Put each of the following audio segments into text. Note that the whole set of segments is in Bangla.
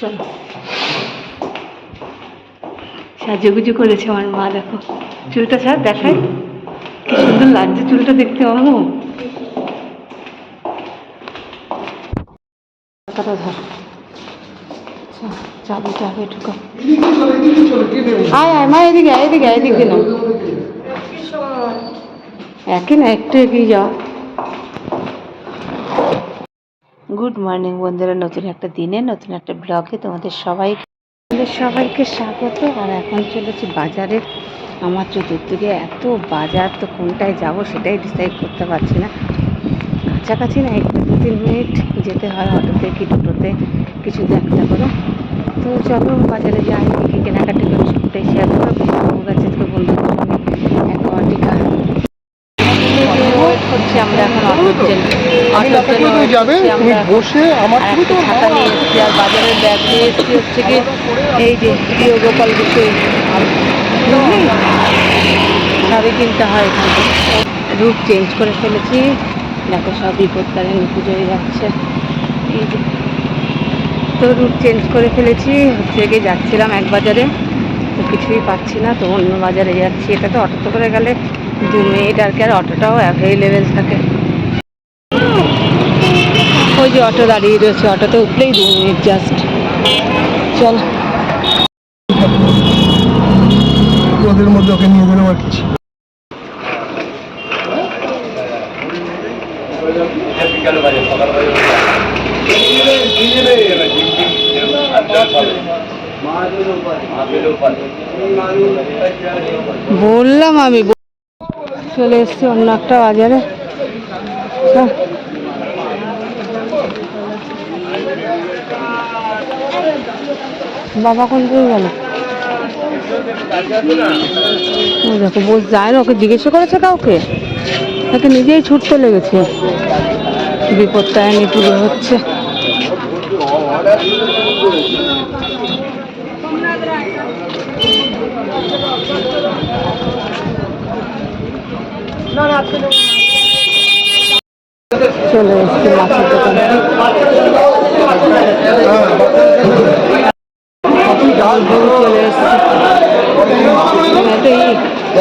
চলো। সাজুগুজু করেছে আমার মা দেখো। চুলটা ছাড় দেখায় কি সুন্দর লাগছে চুলটা দেখতে অমু কথা ধর। চাবি চাবি ঢুকো আয় আয় মা এদিকে এদিকে না একই না একটু এগিয়ে যাও। গুড মর্নিং বন্ধুরা। নতুন একটা দিনে, নতুন একটা ব্লগে তোমাদের সবাই সবাইকে স্বাগত। আর এখন চলেছি বাজারে। আমার চতুর্দিকে এত বাজার, তো কোনটায় যাব সেটাই ডিসাইড করতে পারছি না। কাছাকাছি না, একটু দু তিন মিনিট যেতে হয় অটোতে কি টোটোতে, কিছু একটা করে তো চলো বাজারে যাই কি কেনাকাটি করে সবটাই শেয়ার করব। বাবু গাছে থেকে বন্ধু করছি আমরা এখন অটোর জন্য অটোর জন্য যাবে তুমি। বসে আমার তুমি তো ছাতা নিয়ে এসেছি আর বাজারের ব্যাগ নিয়ে এসেছি হচ্ছে কি এই যে প্রিয় গোপাল বিষয় সবই কিনতে হয় এখান। থেকে রুট চেঞ্জ করে ফেলেছি। দেখো সব বিপদকালীন পুজোয় যাচ্ছে। এই যে। তো রুট চেঞ্জ করে ফেলেছি হচ্ছে গিয়ে যাচ্ছিলাম এক বাজারে। তো কিছুই পাচ্ছি না তো অন্য বাজারে যাচ্ছি। এটা তো অটোতে করে গেলে দু মিনিট আর কি আর অটোটাও অ্যাভেলেবেল থাকে। ওই যে অটো দাঁড়িয়ে রয়েছে অটোতে উঠলেই দু মিনিট জাস্ট চল। ওদের মধ্যে ওকে নিয়ে গেলাম আর কিছু বললাম আমি চলে এসছি অন্য একটা বাজারে। বাবা কোন দিকে গেল? দেখো বস যায় না, ওকে জিজ্ঞাসা করেছে কাউকে? তাকে নিজেই ছুটতে লেগেছে। বিপদটায় পুরো হচ্ছে। চলে এসছি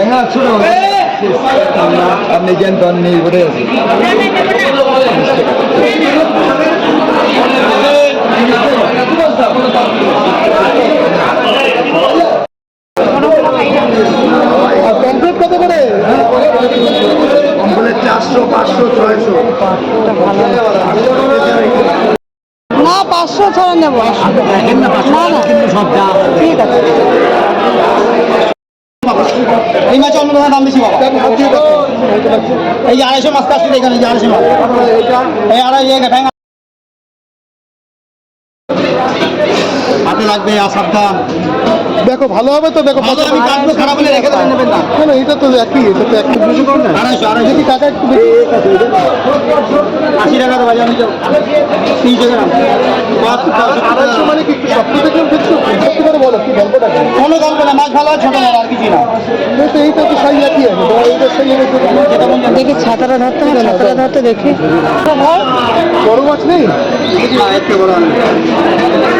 মাছের আপনি বলে আছে কমপ্লিট কত করে কমপ্লিট চারশো পাঁচশো ছয়শো না পাঁচশো ছাড়া নেব। না না। ঠিক আছে। এই মাছ অন্য দাম বেশি বাবা। এই যে আড়াইশো মাছ কাটছি এখানে এই যে আড়াইশো মাছ এই আড়াই লাগবে সাবধান। দেখো ভালো হবে তো দেখো ভালো আমি কাটবো খারাপ হলে রেখে দেবেন নেবেন না। না না এটা তো একই এটা তো একই আড়াইশো আড়াইশো। দেখি টাকা একটু বেশি আশি টাকা তো সত্তর টাকা। আড়াইশো মানে কি সত্য সত্যি করে বলো কি গল্পটা? কোনো গল্প না মাছ ভালো ছোট আর কিছু না। এই তো এইটা তো সাইজ একই আছে এইটা সাইজ দেখি ছাতাটা ধরতে হবে ছাতাটা ধরতে দেখি। বড় মাছ নেই? না না।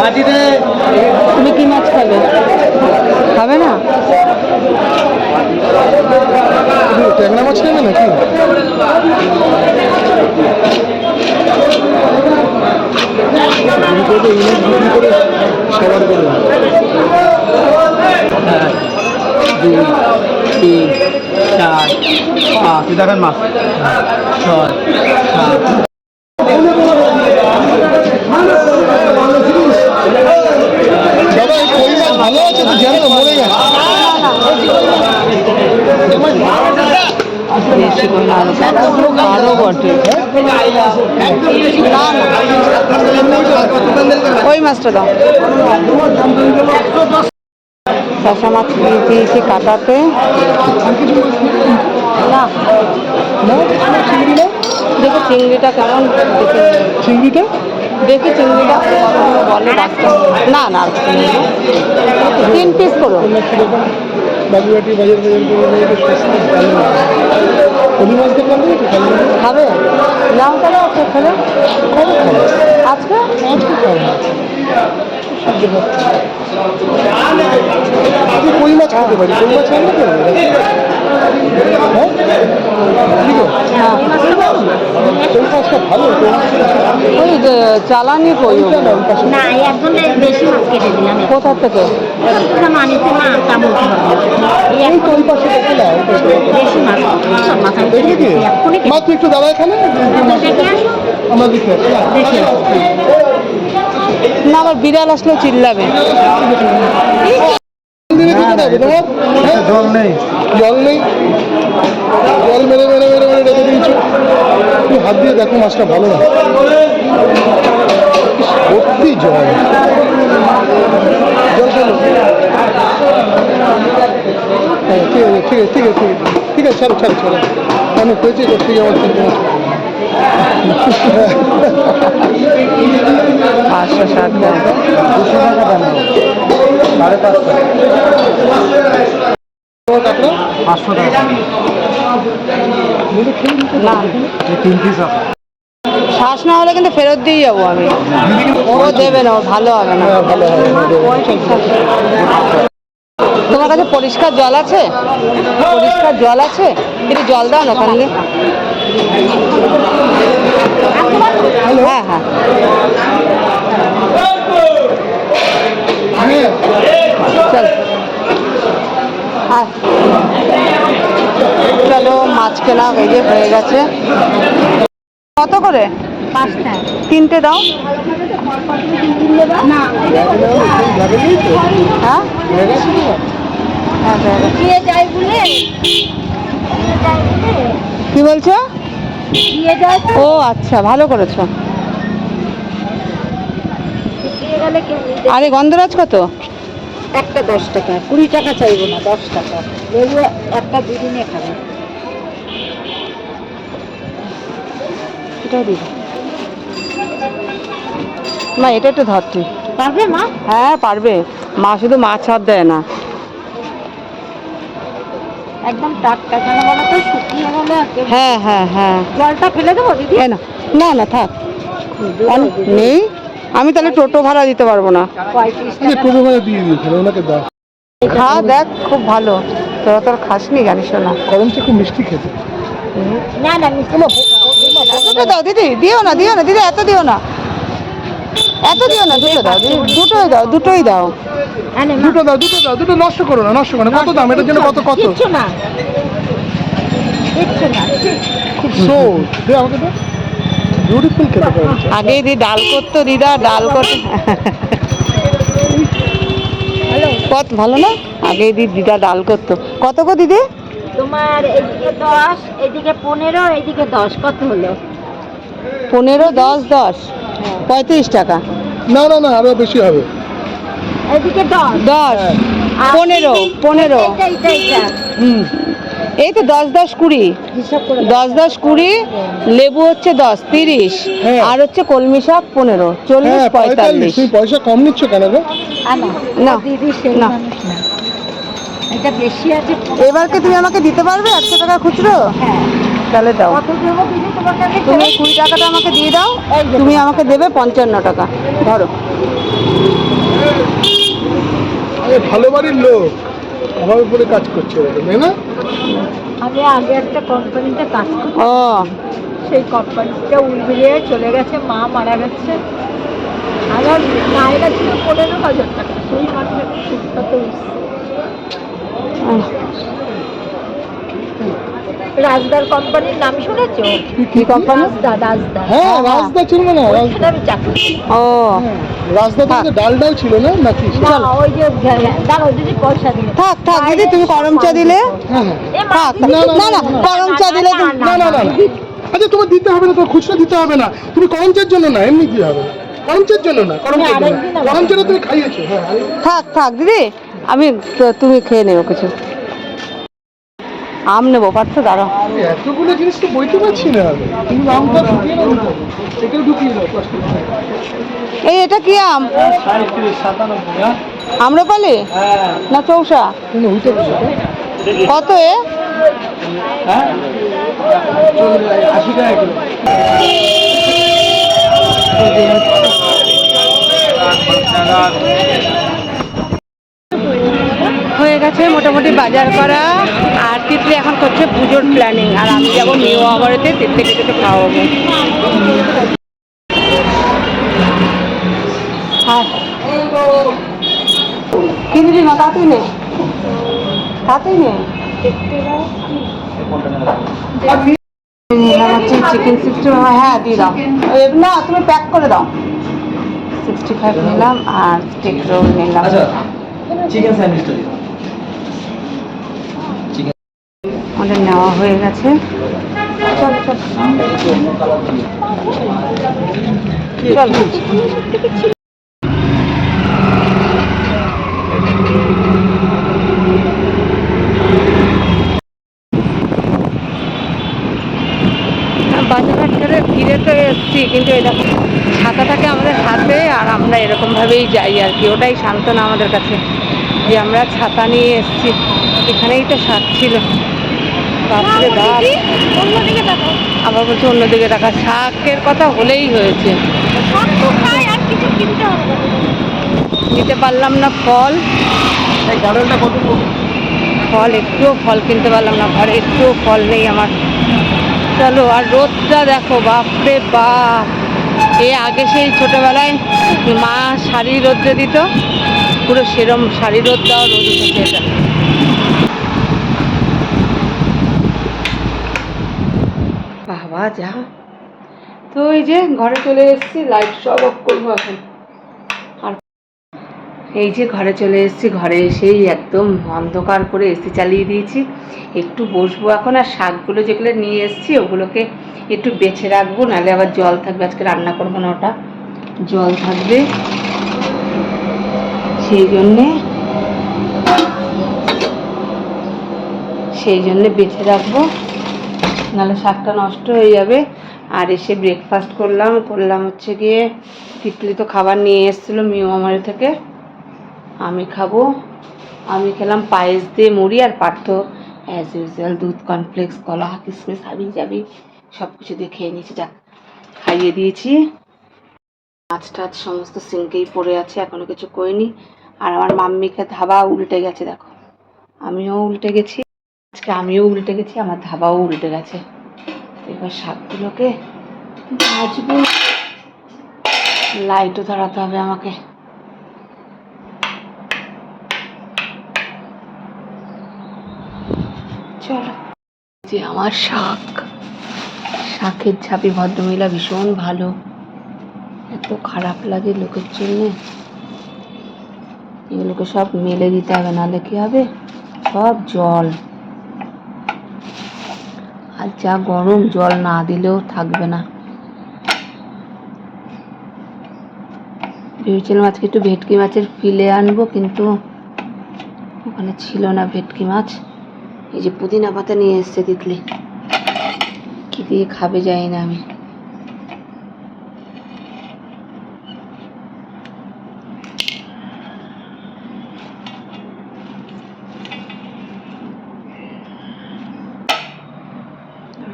বাটিতে তুমি কি মাছ খাবে? খাবে না? তুমি ট্যাংরা মাছ নেবে নাকি? বিক্রি করে ইলিশ সবার করে দুই তিন চার পাঁচ দেখান মাছ ছয় সাত দাদা এই কই মাছ ভালো আছে তো জানো মরে গেছে বেশি করে না না মাছটা দাও। শশা মাছ দিয়ে দিয়েছি কাটাতে। না। দেখো চিংড়িটা কেমন চিংড়িটা? দেখি চিংড়িটা বলে না না। তিন পিস করো। বাজার খাবে নাও তাহলে আজকে খেলে কবে খাব? আজকে আজকে খাব কই মাছ খেতে পারি? কই মাছ রান্না করব হ্যাঁ? হ্যাঁ। ওই যে চালানি কই কোথা থেকে? একটু দাঁড়া এখানে। আমরা দেখে না? না আমার বিড়াল আসলেও চিল্লাবে। হ্যাঁ? জল নেই। জল নেই। জল মেরে মেরে মেরে মেরে রেখে দিয়েছ। তুমি হাত দিয়ে দেখো মাছটা ভালো না। সত্যি জল। হ্যাঁ ঠিক আছে ঠিক আছে ঠিক আছে ঠিক আছে ছাড়ো ছাড়ো ছাড়ো অনেক হয়েছে তো ঠিক আমার চিন্তা পাঁচশো ষাট দুশো টাকা। দাম সাড়ে পাঁচশো পাঁচশো টাকা না। তিন পিস আছে শ্বাস না হলে কিন্তু ফেরত দিয়ে যাব আমি। ও দেবে না ভালো হবে না। হ্যাঁ তোমার কাছে পরিষ্কার জল আছে? পরিষ্কার জল আছে? একটু জল দাও না ওখানে হ্যাঁ হ্যাঁ। হ্যাঁ চল। আয়। চলো, মাছ কেনা হয়ে গেছে। কত করে? পাঁচটা। তিনটে দাও। হ্যাঁ? কি বলছো? ও আচ্ছা ভালো করেছ। আরে গন্ধরাজ কত? একটা দশ টাকা। কুড়ি টাকা চাইব না দশ টাকা। লেবু একটা দুদিনে খাবে। এটাও দিবি। মা এটা একটু ধর তুই পারবে মা হ্যাঁ পারবে মা শুধু মাছ হাত দেয় না একদম টাটকা কেন বলো তো শুকিয়ে গেলে হ্যাঁ হ্যাঁ হ্যাঁ জলটা ফেলে দেবো দিদি না না না থাক নেই আমি তাহলে টোটো ভাড়া দিতে পারব না আচ্ছা টোটো ভাড়া দিয়ে দিই তাহলে ওনাকে দাও খা দেখ খুব ভালো তোরা তোর খাসনি জানিস না করমচা খুব মিষ্টি খেতে না না মিষ্টি দাও দিদি দিও না দিও না দিদি এত দিও না এত দিও না দুটো দাও দিদি, দুটোই দাও দুটোই দাও। দুটো দাও দুটো দাও দুটো নষ্ট করো না নষ্ট করো না। কত দাম? এটার জন্য কত কত? না। খুব সো। দে আমাকে দে। বিউটিফুল খেতে আগে দিদি ডাল করতো দিদা ডাল করতো। কত ভালো না? আগে দি দিদা ডাল করতো। কত গো দিদি? তোমার এদিকে দশ এদিকে পনেরো এদিকে দশ। কত হলো? পনেরো দশ দশ। পঁয়ত্রিশ টাকা। না না না আরও বেশি হবে। এদিকে দশ। দশ পনেরো পনেরো। হুম। এই তো দশ দশ কুড়ি। হিসাব করে দশ দশ কুড়ি লেবু হচ্ছে দশ তিরিশ। হ্যাঁ। আর হচ্ছে কলমি শাক পনেরো চল্লিশ হ্যাঁ পঁয়তাল্লিশ। পয়সা কম নিচ্ছ কেন গো? না, দিদি সেই না। মানুষ না। এটা বেশি আছে। এবারকে তুমি আমাকে দিতে পারবে একশো টাকা খুচরো? হ্যাঁ। তাহলে দাও। তুমি কুড়ি টাকাটা আমাকে দিয়ে দাও তুমি আমাকে দেবে পঞ্চান্ন টাকা। ধরো। আরে ভালো বাড়ির লোক। আমার উপরে কাজ করছে তাই না? আমি আগে একটা কোম্পানিতে কাজ করি ও। সেই কোম্পানিটা উলবিড়িয়ে চলে গেছে মা মারা গেছে। আমার মায়েরা ছিল পনেরো হাজার টাকা সেই উঠছে আহ, রাজদার কোম্পানির নাম শুনেছো কি কোম্পানি রাজদা রাজদা হ্যাঁ হ্যাঁ, হ্যাঁ। রাজদা ছিল না রাজ- ওইখানে আমি চাকরি ও রাজদা ছিল না নাকি না ওই যে দিদি পয়সা দিলে থাক থাক দিদি তুমি গরম চা দিলে হ্যাঁ হ্যাঁ থাক না না গরম চা দিলে না না না আচ্ছা তোমার দিতে হবে না তোমার খুচরা দিতে হবে না তুমি করমচার জন্য না এমনি দিয়ে হবে করঞ্চের জন্য না আবার- তুমি খাইয়েছো হ্যাঁ থাক থাক দিদি আমি তুমি খেয়ে নেব কিছু আম নেব পারছ? দাঁড়াও। আমি এতগুলো জিনিস তো বইতে পারছি না। তুমি আমটা ঢুকিয়ে দাও। এটাও ঢুকিয়ে দাও। এই এটা কি আম? আম্রপালি? না চৌসা? কত এ? আশি টাকা কিলো। হয়ে গেছে মোটামুটি বাজার করা, আর তিতলি এখন করছে পুজোর প্ল্যানিং আর আমি যাব নিউ আবারেতে তিতলিকে কিছু খাওয়াবো। হ্যাঁ। নে। নে। হচ্ছে চিকেন ফাইভ হ্যাঁ দিয়ে দাও। তুমি প্যাক করে দাও। সিক্সটি ফাইভ নিলাম, আর স্টিক রোল নিলাম। দিন আমাদের নেওয়া হয়ে গেছে। চল চল। তো এসছি, কিন্তু দেখো ছাতাটাকে আমাদের হাতে আর আমরা এরকমভাবেই যাই আর কি। ওটাই সান্ত্বনা আমাদের কাছে, যে আমরা ছাতা নিয়ে এসছি। এখানেই তো সাত ছিল। বাপরে বাপ অন্যদিকে দেখো আবার বলছে অন্যদিকে রাখা শাকের কথা হলেই হয়েছে। সব তো খাই আর কিছু কিনতে হবে না। নিতে পারলাম না ফল। এই গার্ডেনটা কত ফল একটুও ফল কিনতে পারলাম না ঘরে একটুও ফল নেই আমার। চলো আর রোদটা দেখো বাপরে বাপ। এ আগে সেই ছোটবেলায় মা শাড়ি রোদ্রে দিত পুরো সেরম শাড়ি রোদ দেওয়া রোদ উঠেছে এটা। বাবা যা তো এই যে ঘরে চলে এসেছি লাইট সব অফ করব এখন। আর এই যে ঘরে চলে এসেছি, ঘরে এসেই একদম অন্ধকার করে এসি চালিয়ে দিয়েছি। একটু বসবো এখন, আর শাকগুলো যেগুলো নিয়ে এসেছি, ওগুলোকে একটু বেছে রাখব, নাহলে আবার জল থাকবে, আজকে রান্না করব না ওটা। জল থাকবে। সেই জন্যে সেই জন্যে বেছে রাখব। নাহলে শাকটা নষ্ট হয়ে যাবে। আর এসে ব্রেকফাস্ট করলাম করলাম হচ্ছে গিয়ে তিতলি তো খাবার নিয়ে এসেছিল মিও আমার থেকে। আমি খাব। আমি খেলাম পায়েস দিয়ে মুড়ি আর পার্থ। অ্যাজ ইউজুয়াল দুধ কর্নফ্লেক্স কলা কিসমিস হাবি যাবি সব কিছু দিয়ে খেয়ে নিয়েছি। যাক, খাইয়ে দিয়েছি। মাছ টাছ সমস্ত সিঙ্কেই পড়ে আছে, এখনও কিছু করিনি। আর আমার মাম্মিকে ধাবা উল্টে গেছে, দেখো। আমিও উল্টে গেছি। আজকে আমিও উল্টে গেছি, আমার ধাবাও উল্টে গেছে। এবার শাকগুলোকে ভাজবো। লাইটও ধরাতে হবে আমাকে। চলো, যে আমার শাক। শাকের ঝাপি ভদ্রমহিলা ভীষণ ভালো। এত খারাপ লাগে লোকের জন্যে। এগুলোকে সব মেলে দিতে হবে, নাহলে কি হবে? সব জল। আর যা গরম জল না দিলেও থাকবে না। ভেবেছিলাম আজকে একটু ভেটকি মাছের ফিলে আনব, কিন্তু ওখানে ছিল না ভেটকি মাছ। এই যে পুদিনা পাতা নিয়ে এসছে তিতলি। কি দিয়ে খাবে যাই না আমি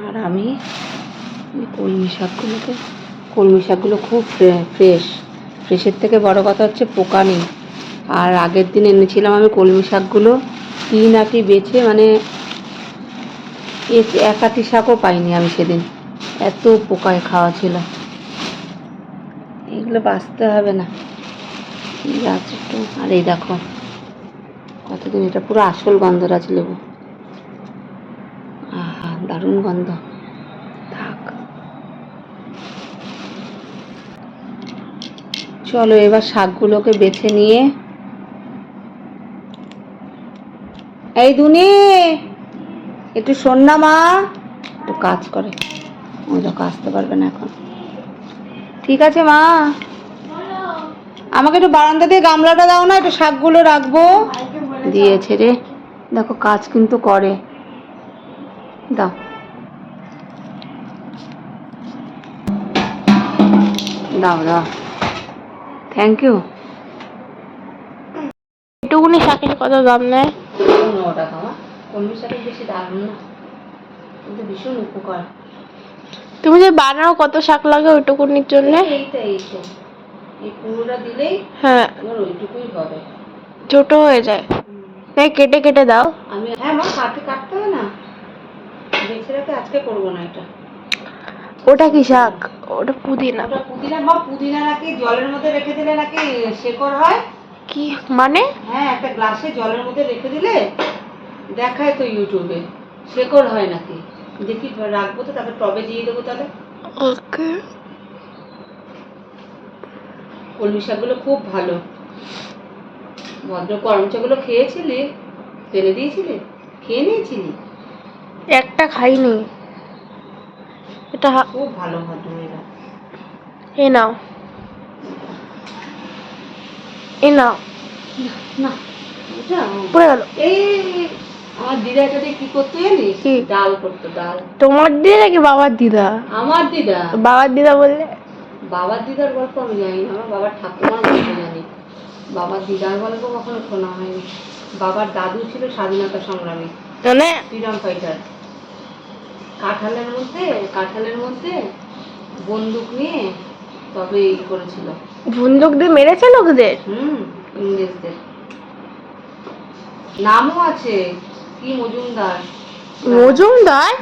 আর আমি এই কলমি শাকগুলোকে। কলমি শাকগুলো খুব ফ্রেশ। ফ্রেশের থেকে বড় কথা হচ্ছে পোকা নেই। আর আগের দিন এনেছিলাম আমি কলমি শাকগুলো। তিন আটি বেছে মানে এক আটি শাকও পাইনি আমি সেদিন। এত পোকায় খাওয়া ছিল। এগুলো বাঁচতে হবে না। গাছ একটু আর এই দেখো, কতদিন এটা পুরো আসল গন্ধরাজ লেবু। দারুণ গন্ধ থাক চলো এবার শাকগুলোকে বেছে নিয়ে। এই দুনি, একটু শোন না মা। একটু কাজ করে। দেখো আসতে পারবে না এখন। ঠিক আছে মা। আমাকে একটু বারান্দা দিয়ে গামলাটা দাও না, একটু শাকগুলো রাখব। দিয়েছে রে। দেখো, কাজ কিন্তু করে। দাও। দাও দাও। থ্যাংক ইউ একটুকুনি শাকের কত দাম নেয় পনেরো টাকা মা কলমি শাকের বেশি দাম না কিন্তু ভীষণ উপকার তুমি যে বানাও কত শাক লাগে ওইটুকুনির জন্য। এই তো এই পুরোটা দিলেই হ্যাঁ। তোমার ওইটুকুই হবে ছোট হয়ে যায়। তাই কেটে কেটে দাও। আমি হ্যাঁ মা কাটে কাটতে হবে না। বেছে রাখে আজকে করব না এটা। ওটা কি শাক? ওটা পুদিনা। পুদিনা বা পুদিনা নাকি জলের মধ্যে রেখে দিলে নাকি শেকড় হয়? কি? মানে? হ্যাঁ একটা গ্লাসে জলের মধ্যে রেখে দিলে দেখায় তো ইউটিউবে শেকড় হয় নাকি? দেখি রাখব তো তারপর টবে দিয়ে দেবো তাহলে। ওকে। কলমি শাকগুলো খুব ভালো। ভদ্র করমচাগুলো খেয়েছিলি? ফেলে দিয়েছিলি? খেয়ে নিয়েছিলি? একটা খাইনি। এটা খুব ভালো ভদ্রমেয়েরা এই নাও। এই নাও। না এটা পড়ে গেল। এই আমার দিদা এটা কি করতে জানিস? কি? ডাল করতো ডাল। তোমার দিদা নাকি বাবার দিদা? আমার দিদা? বাবার দিদা বললে? বাবার দিদার গল্প আমি জানি না আমার বাবার ঠাকুমার গল্প জানি। বাবার দিদার গল্প কখনো শোনা হয়নি। বাবার দাদু ছিল স্বাধীনতা সংগ্রামী মানে? ফ্রিডম ফাইটার কাঁঠালের মধ্যে কাঁঠালের মধ্যে বন্দুক নিয়ে তবে ই করেছিল। বন্দুক দিয়ে মেরেছে লোকদের? হুম ইংরেজদের। নামও আছে কি মজুমদার। মজুমদার?